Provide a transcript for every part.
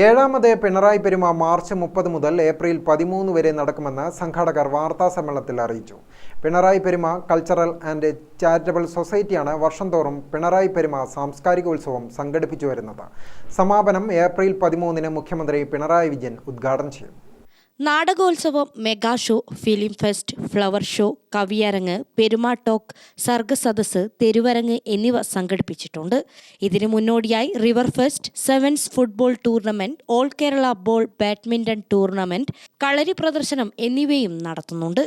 ഏഴാമത് പിണറായി പെരുമ മാർച്ച് മുപ്പത് മുതൽ ഏപ്രിൽ പതിമൂന്ന് വരെ നടക്കുമെന്ന് സംഘാടകർ വാർത്താ സമ്മേളനത്തിൽ അറിയിച്ചു. പിണറായി പെരുമ കൾച്ചറൽ ആൻഡ് ചാരിറ്റബിൾ സൊസൈറ്റിയാണ് വർഷം തോറും പിണറായി പെരുമ സാംസ്കാരികോത്സവം സംഘടിപ്പിച്ചു വരുന്നത്. സമാപനം ഏപ്രിൽ പതിമൂന്നിന് മുഖ്യമന്ത്രി പിണറായി വിജയൻ ഉദ്ഘാടനം ചെയ്യും. നാടകോത്സവം mega show film fest flower show കവിയരങ്ങ് പെരുമാ ടോക്ക് സർഗസദസ് തെരുവരങ്ങ് എന്നിവ സംഘടിപ്പിച്ചിട്ടുണ്ട്. ഇതിനു മുന്നോടിയായി river fest sevens football tournament all Kerala ball badminton tournament കളരി പ്രദർശനം എന്നിവയും നടത്തുന്നുണ്ട്.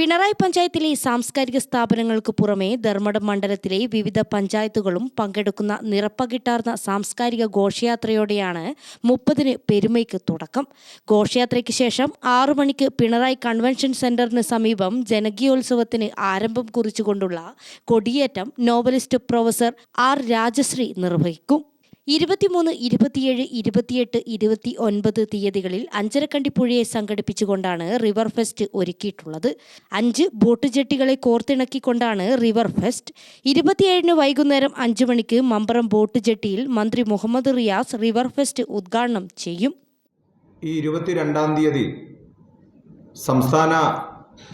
പിണറായി പഞ്ചായത്തിലെ സാംസ്കാരിക സ്ഥാപനങ്ങൾക്ക് പുറമെ ധർമ്മടം മണ്ഡലത്തിലെ വിവിധ പഞ്ചായത്തുകളും പങ്കെടുക്കുന്ന നിറപ്പകിട്ടാർന്ന സാംസ്കാരിക ഘോഷയാത്രയോടെയാണ് മുപ്പതിന് പെരുമയ്ക്ക് തുടക്കം. ഘോഷയാത്രയ്ക്ക് ശേഷം ആറു മണിക്ക് പിണറായി കൺവെൻഷൻ സെന്ററിന് സമീപം ജനകീയോത്സവത്തിന് ആരംഭം കുറിച്ചുകൊണ്ടുള്ള കൊടിയേറ്റം നോവലിസ്റ്റ് പ്രൊഫസർ ആർ രാജശ്രീ നിർവഹിക്കും. ഇരുപത്തിമൂന്ന് ഇരുപത്തിയേഴ് ഇരുപത്തിയെട്ട് ഇരുപത്തി ഒൻപത് തീയതികളിൽ അഞ്ചരക്കണ്ടി പുഴയെ സംഘടിപ്പിച്ചുകൊണ്ടാണ് റിവർ ഫെസ്റ്റ് ഒരുക്കിയിട്ടുള്ളത്. അഞ്ച് ബോട്ട് ജെട്ടികളെ കോർത്തിണക്കിക്കൊണ്ടാണ് റിവർ ഫെസ്റ്റ് ഇരുപത്തിയേഴിന് വൈകുന്നേരം അഞ്ചു മണിക്ക് മമ്പറം ബോട്ട് ജെട്ടിയിൽ മന്ത്രി മുഹമ്മദ് റിയാസ് റിവർ ഫെസ്റ്റ് ഉദ്ഘാടനം ചെയ്യും. ഈ ഇരുപത്തിരണ്ടാം തീയതി സംസ്ഥാന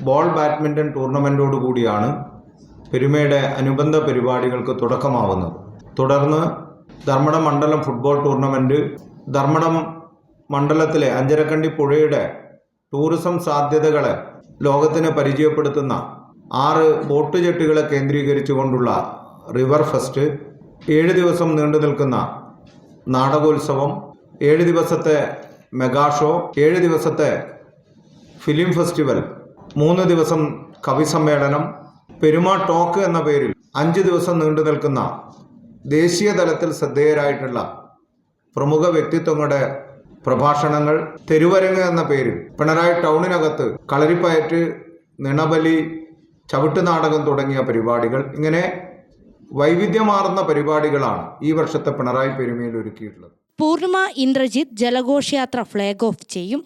ബോൾ ബാഡ്മിന്റൺ ടൂർണമെന്റോടു കൂടിയാണ് പെരുമയുടെ അനുബന്ധ പരിപാടികൾക്ക് തുടക്കമാവുന്നത്. തുടർന്ന് ധർമ്മടം മണ്ഡലം ഫുട്ബോൾ ടൂർണമെന്റ് ധർമ്മടം മണ്ഡലത്തിലെ അഞ്ചരക്കണ്ടി പുഴയുടെ ടൂറിസം സാധ്യതകളെ ലോകത്തിന് പരിചയപ്പെടുത്തുന്ന ആറ് ബോട്ട് ജെട്ടുകളെ കേന്ദ്രീകരിച്ചുകൊണ്ടുള്ള റിവർ ഫെസ്റ്റ് ഏഴ് ദിവസം നീണ്ടു നിൽക്കുന്ന നാടകോത്സവം ഏഴ് ദിവസത്തെ മെഗാ ഷോ ഏഴ് ദിവസത്തെ ഫിലിം ഫെസ്റ്റിവൽ മൂന്ന് ദിവസം കവിസമ്മേളനം പെരുമാ ടോക്ക് എന്ന പേരിൽ അഞ്ച് ദിവസം നീണ്ടു നിൽക്കുന്ന ദേശീയ തലത്തിൽ ശ്രദ്ധേയരായിട്ടുള്ള പ്രമുഖ വ്യക്തിത്വങ്ങളുടെ പ്രഭാഷണങ്ങൾ തെരുവരങ്ങ് എന്ന പേരിൽ പിണറായി ടൗണിനകത്ത് കളരിപ്പയറ്റ് നിണബലി ചവിട്ടുനാടകം തുടങ്ങിയ പരിപാടികൾ ഇങ്ങനെ വൈവിധ്യമാർന്ന പരിപാടികളാണ് ഈ വർഷത്തെ പിണറായി പെരുമയിൽ ഒരുക്കിയിട്ടുള്ളത്. പൂർണിമ ഇന്ദ്രജിത്ത് ജലഘോഷയാത്ര ഫ്ലാഗ് ഓഫ് ചെയ്യും.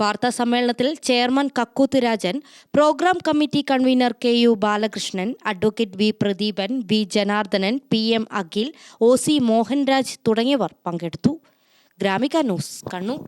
വാർത്താ സമ്മേളനത്തിൽ chairman Kakkooth Rajan programme committee convener K U Balakrishnan advocate V Pradeepan V Janardhanan P M Akhil O C Mohanraj തുടങ്ങിയവർ പങ്കെടുത്തു. ഗ്രാമിക ന്യൂസ് കണ്ണൂർ.